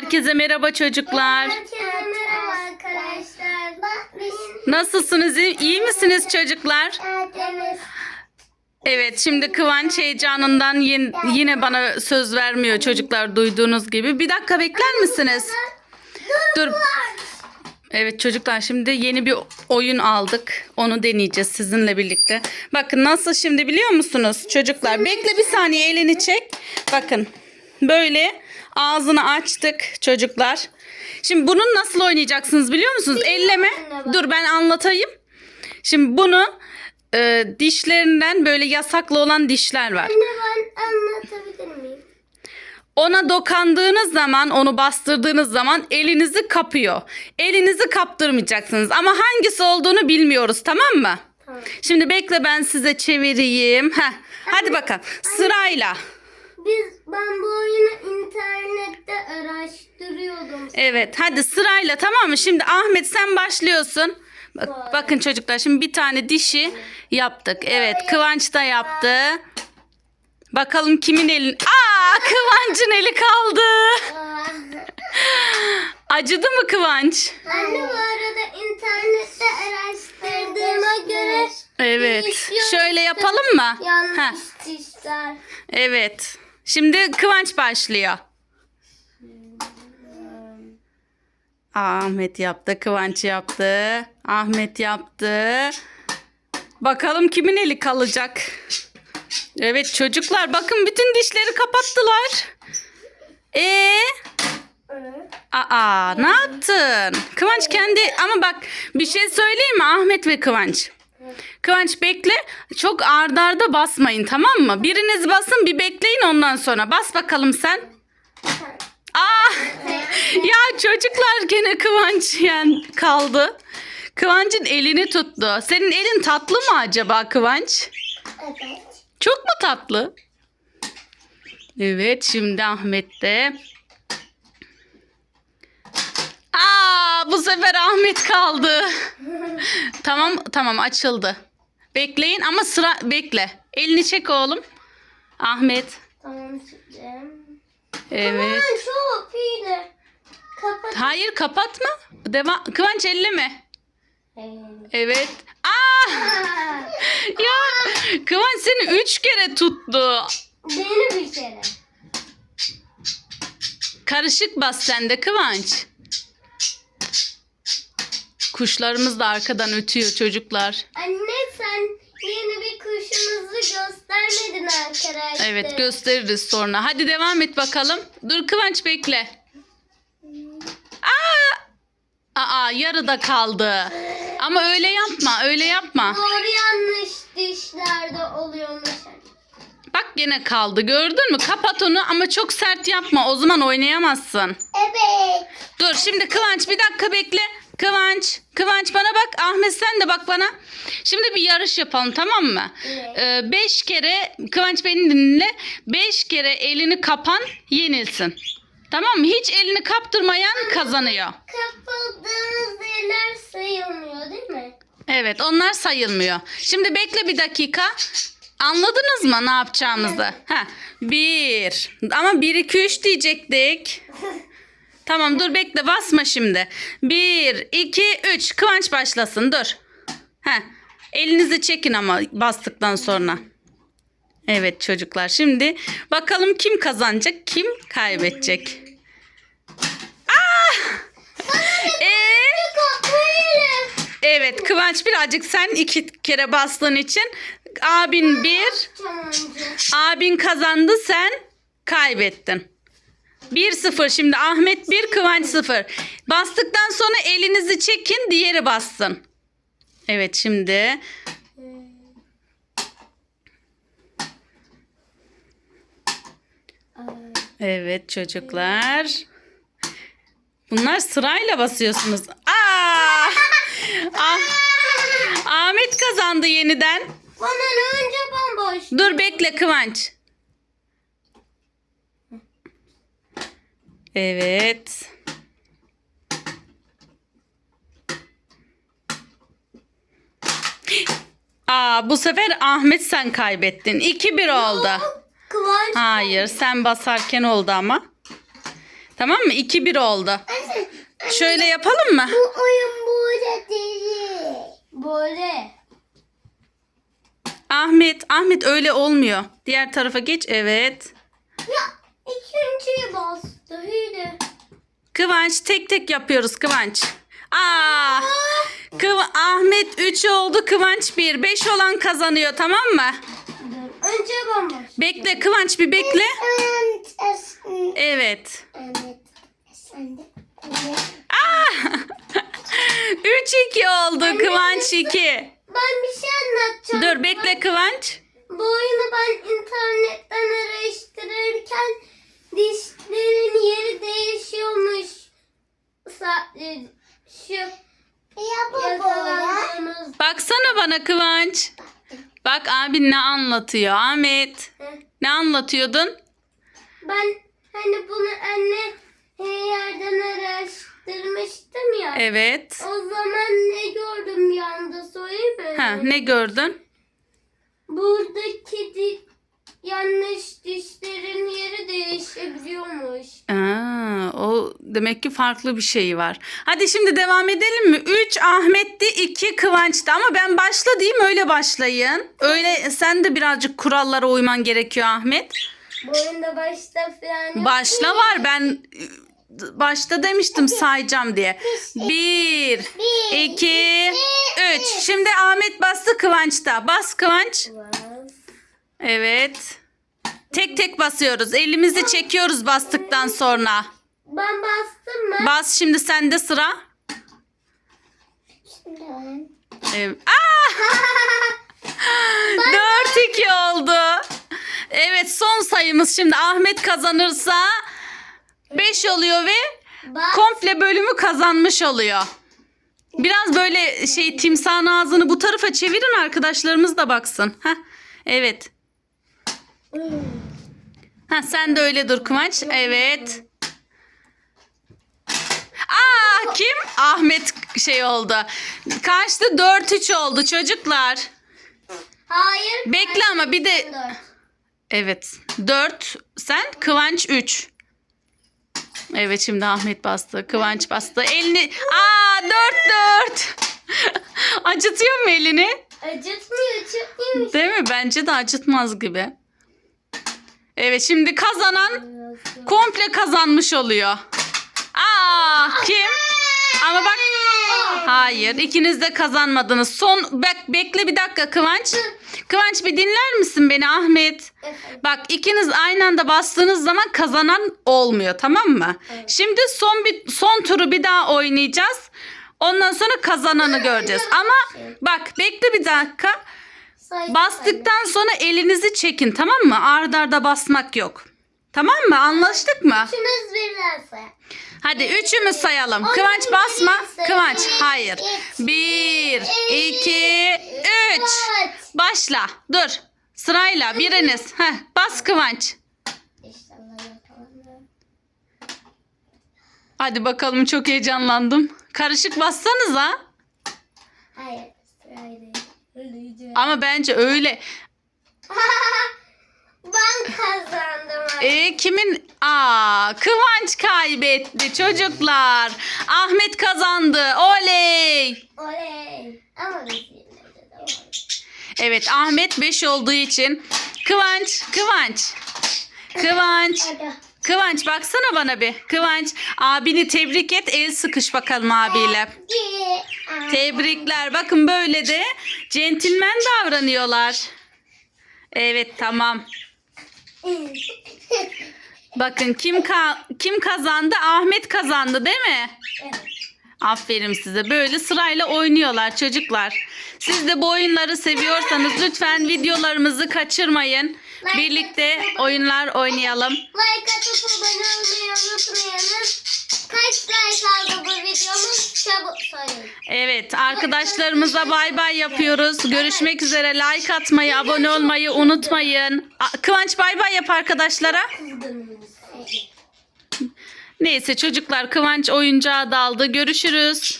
Herkese merhaba çocuklar. Nasılsınız? İyi misiniz çocuklar? evet. Şimdi Kıvanç heyecanından yin- yine bana söz vermiyor çocuklar duyduğunuz gibi. Bir dakika bekler misiniz? Dur. Evet çocuklar şimdi yeni bir oyun aldık. Onu deneyeceğiz sizinle birlikte. Bakın nasıl şimdi biliyor musunuz çocuklar? Bekle bir saniye elini çek. Bakın böyle ağzını açtık çocuklar. Şimdi bunu nasıl oynayacaksınız biliyor musunuz? Elleme. Dur ben anlatayım. Şimdi bunu e, dişlerinden böyle yasaklı olan dişler var. Anne ben anlatabilir miyim? Ona dokandığınız zaman, onu bastırdığınız zaman elinizi kapıyor. Elinizi kaptırmayacaksınız ama hangisi olduğunu bilmiyoruz tamam mı? Tamam. Şimdi bekle ben size çevireyim. Heh. Hadi bakalım sırayla. Biz ben bu oyunu internette araştırıyordum. Evet hadi sırayla tamam mı? Şimdi Ahmet sen başlıyorsun. Bak, bakın çocuklar şimdi bir tane dişi yaptık. Evet Kıvanç da yaptı. Bakalım kimin elin... Aa Kıvanç'ın eli kaldı. Acıdı mı Kıvanç? Anne bu arada internette araştırdığıma göre Evet. Şöyle yapalım mı? yanlış Heh, dişler. evet. Şimdi Kıvanç başlıyor. Ahmet yaptı, Kıvanç yaptı. Ahmet yaptı. Bakalım kimin eli kalacak? Evet çocuklar bakın bütün dişleri kapattılar. Ee, aa ne yaptın? Kıvanç kendi ama bak bir şey söyleyeyim mi Ahmet ve Kıvanç? Kıvanç bekle. Çok ardarda arda basmayın tamam mı? Biriniz basın bir bekleyin ondan sonra. Bas bakalım sen. Aa! ya çocuklar gene Kıvanç yen kaldı. Kıvanç'ın elini tuttu. Senin elin tatlı mı acaba Kıvanç? Evet. Çok mu tatlı? Evet şimdi Ahmet de. Aa bu sefer Ahmet kaldı. tamam tamam açıldı. Bekleyin ama sıra bekle. Elini çek oğlum. Ahmet. Tamam çekeceğim. Evet. Aman çok iyiydi. Kapat. Hayır kapatma. Devam. Kıvanç elleme. Evet. Evet. Aa! ya Kıvanç seni üç kere tuttu. Beni bir kere. Karışık bas sen de Kıvanç. Kuşlarımız da arkadan ötüyor çocuklar. Anne sen yeni bir kuşumuzu göstermedin arkadaşlar. Evet gösteririz sonra. Hadi devam et bakalım. Dur Kıvanç bekle. Aa! Aa yarıda kaldı. Ama öyle yapma öyle yapma. Doğru yanlış dişlerde oluyormuş. Bak gene kaldı gördün mü? Kapat onu ama çok sert yapma. O zaman oynayamazsın. Evet. Dur şimdi Kıvanç bir dakika bekle. Kıvanç, Kıvanç bana bak. Ahmet sen de bak bana. Şimdi bir yarış yapalım tamam mı? Evet. Ee, beş kere Kıvanç beni dinle. Beş kere elini kapan yenilsin. Tamam mı? Hiç elini kaptırmayan kazanıyor. Kapıldığınız yerler sayılmıyor değil mi? Evet onlar sayılmıyor. Şimdi bekle bir dakika. Anladınız mı ne yapacağımızı? Ha, bir. Ama bir, iki, üç diyecektik. Tamam dur bekle basma şimdi. Bir, iki, üç. Kıvanç başlasın dur. Heh. Elinizi çekin ama bastıktan sonra. Evet çocuklar şimdi bakalım kim kazanacak kim kaybedecek. Ah! Ee? Evet Kıvanç birazcık sen iki kere bastığın için abin bir abin kazandı sen kaybettin. 1-0 şimdi Ahmet 1 Kıvanç 0. Bastıktan sonra elinizi çekin diğeri bassın. Evet şimdi Evet çocuklar. Bunlar sırayla basıyorsunuz. Aa! Ah! Ahmet kazandı yeniden. Bana ne önce ben boş. Dur bekle Kıvanç. Evet. Aa bu sefer Ahmet sen kaybettin. 2-1 oldu. Kıvanç Hayır sen basarken oldu ama. Tamam mı? 2-1 oldu. Şöyle yapalım mı? Bu oyun böyle değil. Böyle. Ahmet, Ahmet öyle olmuyor. Diğer tarafa geç. Evet. Ya Hile. Kıvanç tek tek yapıyoruz Kıvanç. Aa! Kıv- Ahmet 3 oldu, Kıvanç 1. 5 olan kazanıyor tamam mı? Dur. Önce ben başlayayım. Bekle Kıvanç bir bekle. Evet. Aa! 3-2 oldu Kıvanç 2. Ben bir şey anlatacağım. Dur bekle Kıvanç. Bu oyunu ben internetten araştırırken dişlerin yeri değişiyormuş. Sadece şu yakalandığımız. Baksana bana Kıvanç. Bak abin ne anlatıyor Ahmet. Ne anlatıyordun? Ben hani bunu anne her yerden araştırmıştım ya. Evet. O zaman ne gördüm bir anda söyleyeyim mi? Ha, ne gördün? Buradaki yanlış dişlerin yeri değişebiliyormuş. Aa, o demek ki farklı bir şey var. Hadi şimdi devam edelim mi? 3 Ahmet'ti, 2 Kıvanç'tı ama ben başla diyeyim öyle başlayın. Öyle sen de birazcık kurallara uyman gerekiyor Ahmet. Bu oyunda başta falan yok. Başla var ben başta demiştim sayacağım diye. 1 2 3 Şimdi Ahmet bastı Kıvanç'ta. Bas Kıvanç. Evet. Tek tek basıyoruz. Elimizi çekiyoruz bastıktan sonra. Ben bastım mı? Bas şimdi sende sıra. Evet. Aa! 4-2 oldu. Evet son sayımız şimdi Ahmet kazanırsa 5 oluyor ve Bas. komple bölümü kazanmış oluyor. Biraz böyle şey timsahın ağzını bu tarafa çevirin arkadaşlarımız da baksın. Heh, evet. Ha sen de öyle dur Kıvanç. Evet. Aa kim? Ahmet şey oldu. Kaçtı 4-3 oldu çocuklar. Hayır. Bekle ama bir de evet 4 sen Kıvanç 3. Evet şimdi Ahmet bastı. Kıvanç bastı. Elini Aa 4 4. Acıtıyor mu elini? Acıtmıyor iyiymiş. Değil mi? Bence de acıtmaz gibi. Evet şimdi kazanan komple kazanmış oluyor. Aa kim? Ama bak hayır ikiniz de kazanmadınız. Son bak bekle bir dakika Kıvanç. Kıvanç bir dinler misin beni Ahmet? Bak ikiniz aynı anda bastığınız zaman kazanan olmuyor tamam mı? Şimdi son bir son turu bir daha oynayacağız. Ondan sonra kazananı göreceğiz. Ama bak bekle bir dakika. Bastıktan sonra elinizi çekin tamam mı? Arda arda basmak yok. Tamam mı? Anlaştık mı? Üçümüz birden say. Hadi üçümüz sayalım. Kıvanç basma. Kıvanç hayır. iki, Bir, iki, üç. Dört. Başla. Dur. Sırayla biriniz. Heh, bas Kıvanç. İnşallah yapalım. Hadi bakalım çok heyecanlandım. Karışık bassanıza. Hayır. Ama bence öyle. ben kazandım. E kimin? Aa, Kıvanç kaybetti çocuklar. Ahmet kazandı. Oley. Oley. Ama biz yine de doğru. Evet Ahmet 5 olduğu için Kıvanç, Kıvanç. Kıvanç. Hadi. Kıvanç baksana bana bir. Kıvanç abini tebrik et. El sıkış bakalım abiyle. Tebrikler. Bakın böyle de centilmen davranıyorlar. Evet tamam. Bakın kim ka- kim kazandı? Ahmet kazandı değil mi? Aferin size. Böyle sırayla oynuyorlar çocuklar. Siz de bu oyunları seviyorsanız lütfen videolarımızı kaçırmayın. Birlikte oyunlar oynayalım. Like atıp abone olmayı unutmayalım. Kaç like aldı bu videomuz? Çabuk söyleyin. Evet arkadaşlarımıza bay bay yapıyoruz. Görüşmek üzere. Like atmayı, abone olmayı unutmayın. A- Kıvanç bay bay yap arkadaşlara. Neyse çocuklar Kıvanç oyuncağa daldı. Görüşürüz.